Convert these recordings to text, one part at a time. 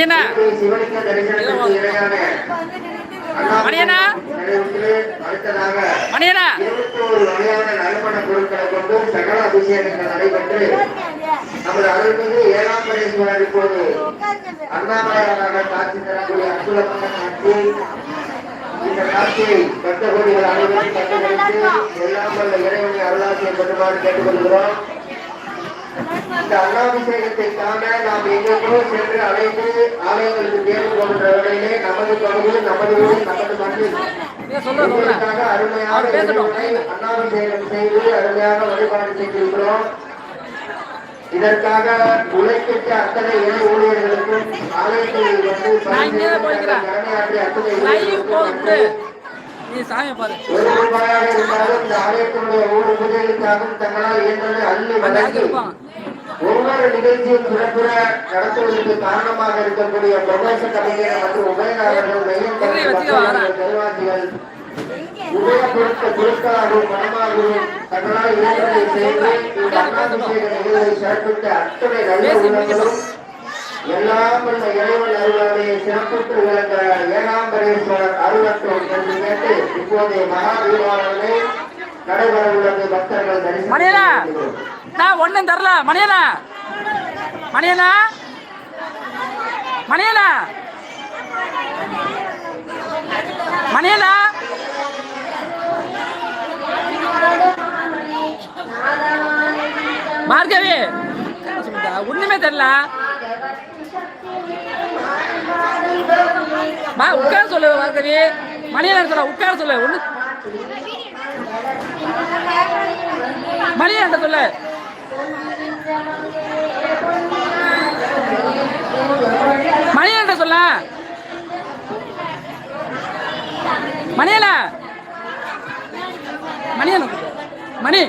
மணியண்ணா. சிவலிங்க தரிசனத்திற்கு இணையான மணியண்ணா. மணியண்ணா. நமது அருள்மிகு ஏழாம் பரேஸ்வரர் இப்போது அண்ணாமலையாராக காட்சி தரக்கூடிய அற்புதமான காட்சி இந்த காட்சியை பக்த கோடிகள் அனைவரும் எல்லாம் வல்ல இறைவனை அருளாசியை பெற்றுமாறு கேட்டுக்கொள்கிறோம் இந்த அண்ணாபிஷேகத்தை காண நாம் எங்கெங்கோ சென்று அழைத்து ஆலயங்களுக்கு தேர்வு வேளையிலே நமது பகுதியில் நமது ஊரில் நமது மண்ணில் உங்களுக்காக அருமையான அண்ணாபிஷேகம் செய்து அருமையாக வழிபாடு செய்திருக்கிறோம். இதற்காக உழைக்கின்ற அத்தனை இணை ஊழியர்களுக்கும் ஆலயத்தில் வந்து அத்தனை நீ சாமி பாரு. ஒவ்வொரு நிகழ்ச்சியும் சிறப்புற நடத்துவதற்கு காரணமாக இருக்கக்கூடிய பிரதேச கலைஞர் மற்றும் உபயநாதர்கள் மையம் இல்லை, வச்சுக்க வரேன். பெருவாசிகள் உபயோகப்படுத்த குழுக்களாகவும் பணமாகவும் தங்களால் இயன்றதை செய்து இந்த அண்ணாபிஷேக நிகழ்வை சிறப்பித்த அத்தனை நல்ல உள்ளங்களும் எல்லாம் வல்ல இறைவன் அருளாலே சிறப்புற்று விளங்க ஏகாம்பரேஸ்வரர் அருளட்டும் என்று கேட்டு இப்போதைய மகா தீபாவளி நடைபெற உள்ளது பக்தர்கள் தரிசனம் செய்கிறோம். நான் ஒன்றும் தரல. மணியண்ணா மணியண்ணா மணியண்ணா மணியண்ணா பார்கவி ஒண்ணுமே தெரியல மா உட்கார சொல்லு பார்கவி மணியண்ணா சொல்ல உட்கார சொல்லு. ஒண்ணு. மணியண்ணா சொல்லு. மணியண்ணா சொல்ல. மணியலா. மணியன் மணி.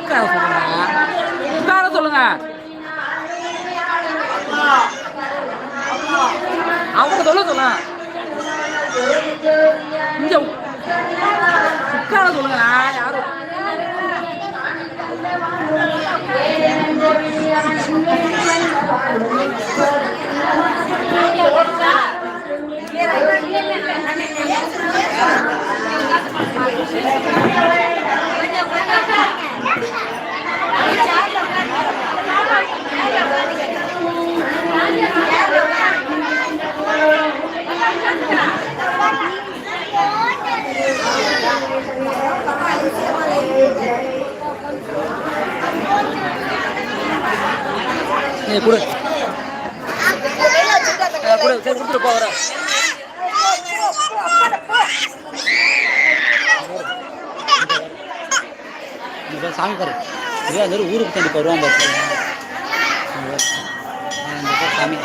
உட்கார சொல்லுங்க. உட்கார சொல்லுங்க. அவங்க சொல்ல சொல்ல இங்க உ- உட்கார சொல்லுங்கண்ணா யாரும் நீ கொடு. கொடு சரி கொடுத்துட்டு போ வர இங்க சாமி பாரு. இதே ஒரு ஊருக்கு தண்டி வருவான் பாரு இங்க பாரு. ஆ, இந்த பாரு சாமி.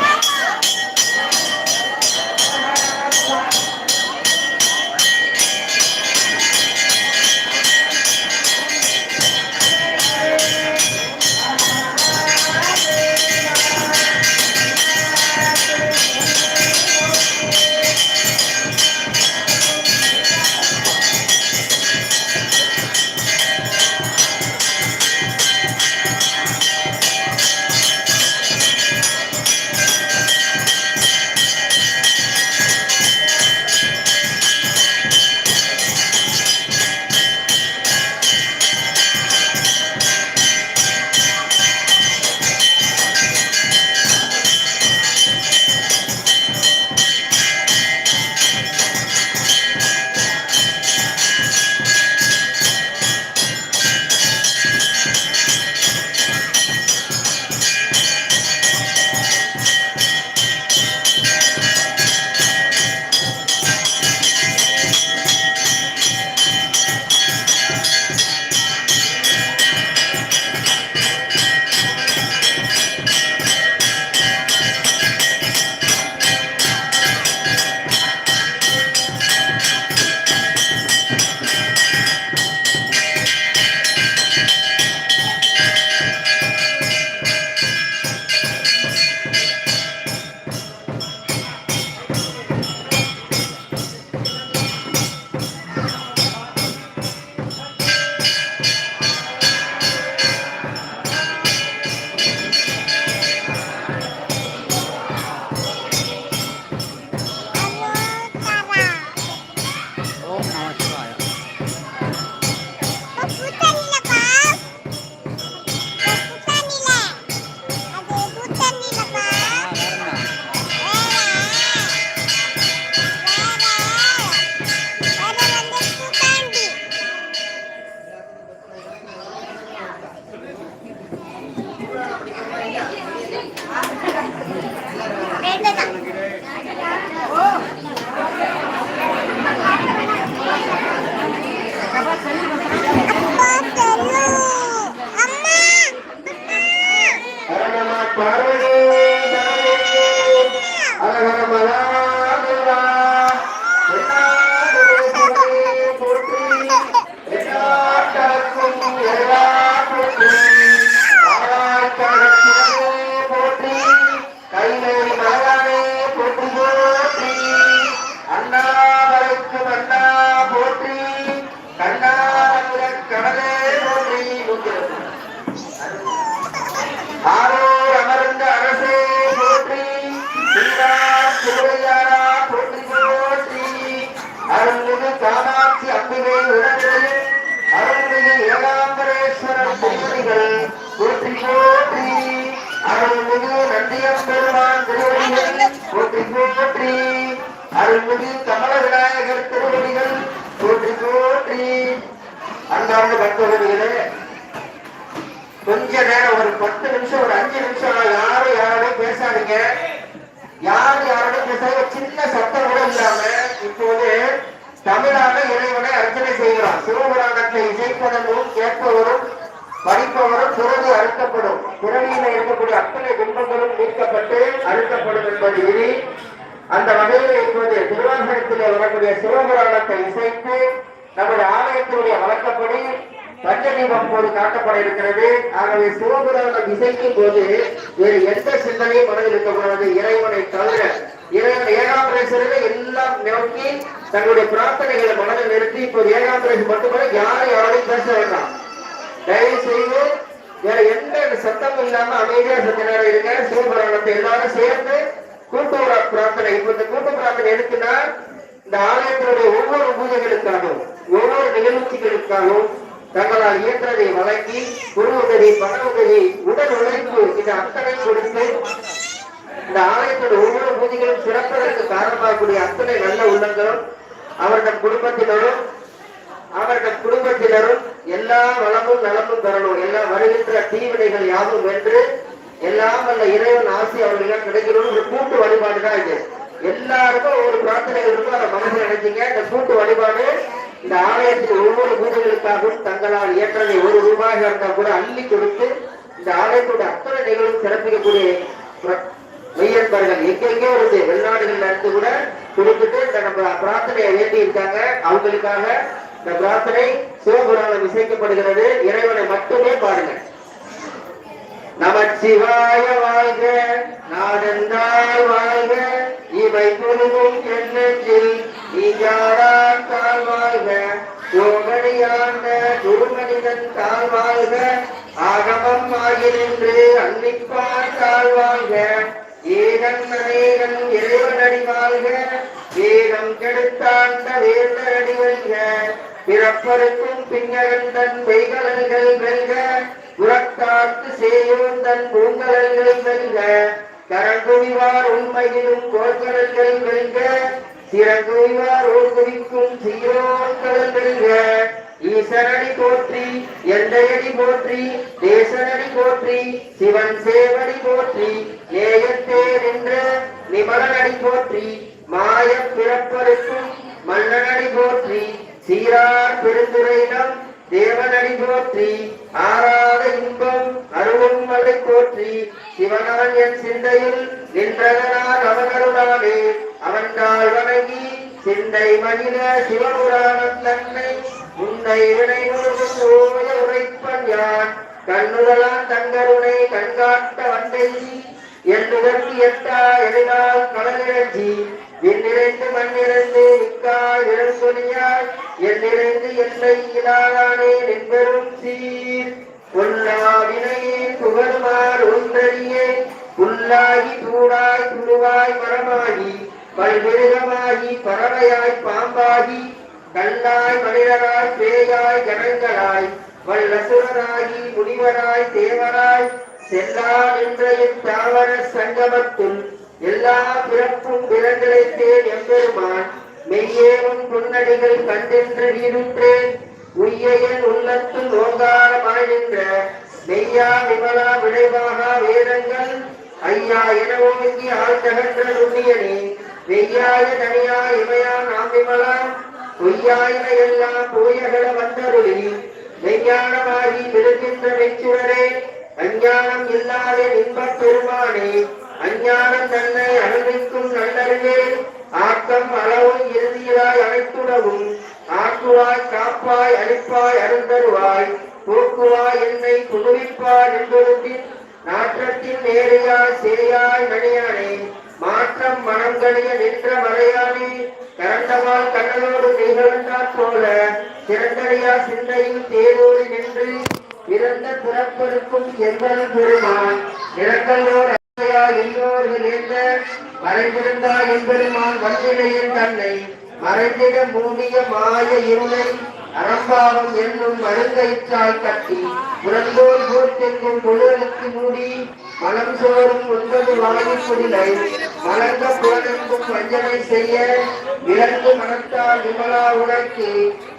Para போற்றி அருள்மிகு கமல விநாயகர் திருவடிகள் போற்றி போற்றி அன்றாண்டு பக்தர்களே கொஞ்ச நேரம் ஒரு பத்து நிமிஷம் ஒரு அஞ்சு நிமிஷம் யாரும் யாரோட பேசாதீங்க. யார் யாரோட பேசாத சின்ன சத்தம் கூட இல்லாம இப்போது தமிழாக இறைவனை அர்ச்சனை செய்கிறோம் சிவபுராணத்தை இசைப்பதனும் கேட்பவரும் படிப்பவரும் பிறகு அழுத்தப்படும் பிறவியில இருக்கக்கூடிய அத்தனை துன்பங்களும் நீக்கப்பட்டு அழுத்தப்படும் என்பது இனி அந்த வகையில் இப்போது திருவாசகத்திலே வரக்கூடிய சிவபுராணத்தை இசைத்து நம்முடைய ஆலயத்தினுடைய வழக்கப்படி பஞ்சதீபம் போது காட்டப்பட இருக்கிறது. ஆகவே சிவபுராணம் இசைக்கும் போது வேறு எந்த சிந்தனையும் மனதில் இருக்கக்கூடாது. இறைவனை தவிர இறைவன் ஏகாம்பரேஸ்வரரை எல்லாம் நோக்கி தங்களுடைய பிரார்த்தனைகளை மனதில் நிறுத்தி இப்போது ஏகாம்பரேஸ்வரர் மட்டுமல்ல யாரும் யாரையும் பேச வேண்டாம். தயவு செய்து வேற எந்த சத்தமும் இல்லாம அமைதியா சத்த நேரம் இருங்க சிவபுராணத்தை எல்லாரும் சேர்ந்து கூட்ட பிரார்த்தனை இப்ப இந்த கூட்ட பிரார்த்தனை எதுக்குன்னா இந்த ஆலயத்தினுடைய ஒவ்வொரு பூஜைகளுக்காகவும் ஒவ்வொரு நிகழ்ச்சிகளுக்காகவும் தங்களால் இயன்றதை வழங்கி குரு உதவி பண உதவி உடல் உழைப்பு இது அத்தனை கொடுத்து இந்த ஆலயத்தோட ஒவ்வொரு பூஜைகளும் சிறப்பதற்கு காரணமாகக்கூடிய அத்தனை நல்ல உள்ளங்களும் அவர்கள் குடும்பத்தினரும் அவர்கள் குடும்பத்தினரும் எல்லா வளமும் நலமும் பெறணும் எல்லா வருகின்ற தீவினைகள் யாவும் வென்று எல்லாம் வல்ல இறைவன் ஆசி அவர்களுக்கு கிடைக்கணும் ஒரு கூட்டு வழிபாடு தான் இது. எல்லாருக்கும் ஒவ்வொரு பிரார்த்தனை இருக்கும் அதை மனசில் நினைச்சீங்க. இந்த கூட்டு வழிபாடு இந்த ஆலயத்தில் ஒவ்வொரு பூஜைகளுக்காகவும் தங்களால் இயற்றதை ஒரு ரூபாயாக இருந்தால் கூட அள்ளி கொடுத்து இந்த ஆலயத்தோட அத்தனை நிகழ்வும் சிறப்பிக்கக்கூடிய மெய்யன்பர்கள் எங்கெங்கே இருந்து வெளிநாடுகள்ல இருந்து கூட கொடுத்துட்டு இந்த நம்ம பிரார்த்தனையை வேண்டி இருக்காங்க அவங்களுக்காக இந்த பிரார்த்தனை சிவபுராணம் இசைக்கப்படுகிறது. இறைவனை மட்டுமே பாருங்க. நமச்சிவாய வாழ்க நாடென்றால் வாழ்க இவை பொழுதும் என்னெஞ்சில் நீஜாரான் தாழ் வாழ்க யோகடியாண்ட குருமனிதன் தாழ் வாழ்க ஆகமம் ஆகினின்று அன்னிப்பார் தாழ் வாழ்க ஏகன் அநேகன் இறைவனடி வாழ்க வேகம் கெடுத்தாண்ட வேந்தரடி வெல்க பிறப்பருக்கும் பின்னகந்தன் பெய்கலன்கள் வெல்க புறக்காத்து சேயோந்தன் பூங்கலன்கள் வெல்க. கரங்குவிவார் உண்மையிலும் கோல்கலன்கள் வெல்க சிறங்குவிவார் ஓர் குவிக்கும் சீரோன்கலன் வெல்க. ஈசனடி போற்றி எந்தையடி போற்றி தேசனடி போற்றி சிவன் சேவடி போற்றி நேயத்தே நின்ற நிமலனடி போற்றி மாய பிறப்பருக்கும் மன்னனடி போற்றி சீரா போற்றி ஆறாத இன்பம் அருளும் மலை போற்றி சிவனவன் என் சிந்தையில் நின்றதனால் அவனருளானே அவன் தாழ் வணங்கி சிந்தை மகிழ சிவபுராணம் தன்னை உன்னை வினை முழுவதும் ஓய உரைப்பன் யான். கண்ணுதலான் தங்கருணை கண்காட்ட வந்தை எண்ணுதற்கு எட்டா எழுதால் கடலிழஞ்சி விண்ணிறைந்து மண்ணிறைந்து மிக்காய் விரல்கொலியாய் எண்ணிறைந்து எல்லை இலாதானே நின்பெரும் சீர். பொல்லாவினையே புகழ்மார் ஒன்றறியே புல்லாகி தூடாய் துருவாய் மரமாகி பல்மிருகமாகி பறவையாய் பாம்பாகி கல்லாய் மனிதராய் பேயாய் கணங்களாய் வல்லசுரராகி முனிவராய் தேவராய் செல்லா நின்ற தாவர சங்கமத்துள் எல்லா பிறப்பும் பிறந்திழைத்தேன் எம்பெருமான் மெய்யேவும் புன்னடிகள் கண்டென்று வீடுற்றேன் உய்யையன் உள்ளத்தில் ஓங்கார மறைகின்ற மெய்யா விமலா விளைவாக வேதங்கள். ஐயா என ஓங்கி ஆழ்ந்தகன்ற நுண்ணியனே வெய்யாய தனியா இமையா நாம் விமலா பொய்யாயின எல்லாம் போயகல வந்தருளி மெய்ஞானமாகி விழுகின்ற மெச்சுவரே அஞ்ஞானம் இல்லாத இன்பப் பெருமானே அஞ்ஞான தன்னை அனுபவிக்கும் நல்லறிவே ஆக்கம் அளவும் இறுதியாய் அனைத்துடவும் ஆக்குவாய் காப்பாய் அழிப்பாய் அருந்தருவாய். போக்குவாய் என்னை குழுவிப்பாய் என்பொழுதின் நாற்றத்தின் நேரையாய் சேயாய் மணியானே. மாற்றம் மனங்களிய நின்ற மறையானே கரண்டவால் கண்ணலோடு நிகழ்ந்தாற் போல சிறந்தடையா சிந்தையில் தேரோடு நின்று பிறந்த பிறப்பெருக்கும் என்பது பெருமான். நிறங்களோர் எல்லோர்கள் என்ற மறைந்திருந்தா என்பெருமான் வந்திடையின் தன்னை. மறைந்திட மூடிய மாய இருளை அறம்பாவம் என்னும் மருங்கயிற்றாய் கட்டி. புறந்தோல் பூர்த்தெங்கும் பொழுதலுக்கு மூடி மலம் சோறும் ஒன்பது வாயின் குடிலை. மலர்ந்த புலனெங்கும் வஞ்சனை செய்ய விலங்கு மனத்தால் விமலா உனக்கு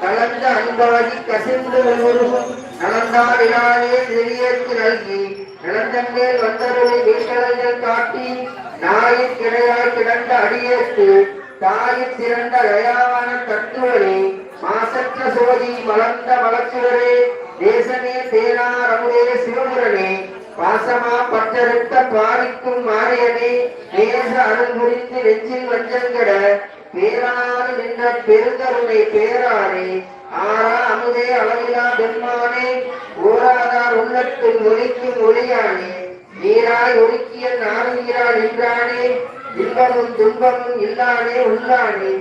கலந்த அன்பாகி கசிந்து உருகும் நலந்தாடினாலே நெறியேற்கு நல்கி. நிலந்தன்மேல் வந்தருளை வீட்டலைகள் காட்டி நாயின் கிடையாய் கிடந்த அடியேற்கு தாயின் சிறந்த தயாவான தத்துவரே மாசற்ற சோதி மலர்ந்த மலச்சுவரே தேசமே தேனா ரமுதே சிவபுரனே பாசமா பற்றறுத்த பாரிக்கும் மாரியனே நேச அருள் புரிந்து நெஞ்சில் வஞ்சங்கட பேராறு நின்ற பெருந்தருளை பேரானே ஆரா அமுதே அளவிலா பெருமானே ஓராதார் உள்ளத்தில் ஒலிக்கும் ஒளியானே நீராய் ஒருக்கிய நாரீரா நின்றானே இன்பமும் துன்பமும் இல்லானே உள்ளானே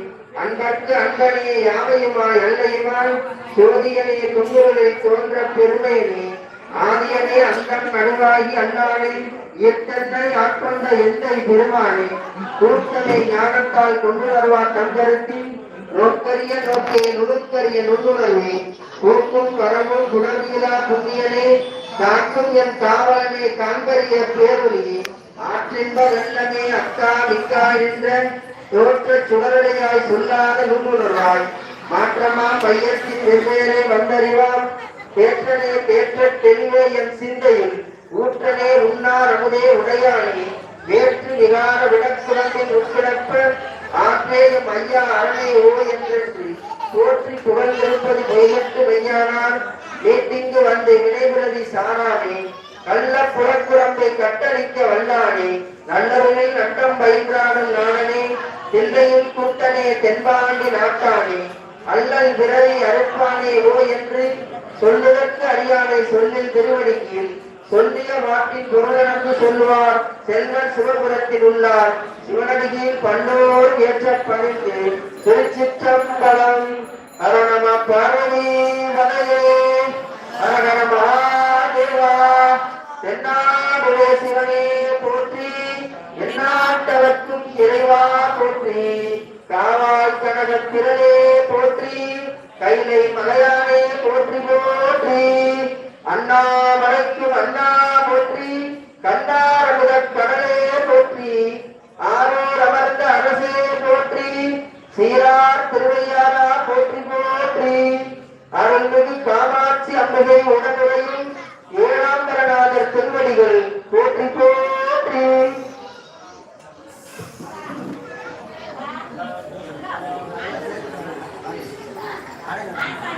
அன்பர்க்கு அன்பனையே யாவையுமாய் அல்லையுமாய் சோதியனே துன்புகளில் தோன்ற பெருமையினே ஆதியனே அங்கம் நடுவாகி அல்லானே இத்தனை ஆட்கொண்ட எந்தை பெருமானே கூட்டலை ஞானத்தால் கொண்டு வருவார் தங்கருத்தின் நோக்கரிய நோக்கே நுணுக்கரிய நுண்ணுணர்வே கூக்கும் வரமும் குணவியலா புண்ணியனே காக்கும் என் காவலனே காங்கரிய பேரொழியே ஆற்றின்ப வெள்ளமே அக்கா மிக்கா என்ற தோற்ற சுடரடையாய் சொல்லாத நுண்ணுணர்வாய். மாற்றமா பையத்தின் வெவ்வேறே வந்தறிவார் தேற்றனே தேற்ற தெளிவே என் சிந்தையில் ஊற்றனே உன்னார் அமுதே உடையானே வேற்று நிகார விடக்குடத்தில் உட்கிடப்ப ஆற்றே ஐயா அரணே ஓ என்றென்று போற்றி புகழ்ந்திருப்பது பொய்யற்று மெய்யானார் வீட்டிங்கு வந்து வினைவிரதி சாரானே நல்ல புறக்குறம்பை கட்டளிக்க வல்லானே நல்லவனை நட்டம் பயின்றாடும் நாடனே தில்லையில் கூட்டனே தென்பாண்டி நாட்டானே அல்லல் விரலை அறுப்பானே ஓ என்று சொல்லுதற்கு அறியாமை சொல்லில் திருவடிக்கு சொல்லிய வாக்கின் பொருளென்று சொல்லுவார். செல்வன் சிவபுரத்தில் உள்ளார். சிவனடியில் பல்லோர் ஏற்ற பணிந்து திருச்சிற்றம்பலம். அருணம பார்வதி வலையே அரண மகாதேவா. தென்னாடுடைய சிவனே போற்றி எந்நாட்டவர்க்கும் இறைவா போற்றி. காவாய் கனக திரளே போற்றி. கைலை மலையானே போற்றி போற்றி அண்ணாமலைக்கு அண்ணா போற்றி கண்டாரமுதற் கடலே போற்றி ஆரோர் அமர்ந்த அரசே போற்றி சீரார் திருவையாரா போற்றி போற்றி. அருள்மிகு காமாட்சி அம்பிகை உடனுடையும் ஏழாம்பரநாதர் திருவடிகள் போற்றி போற்றி. ได้เลย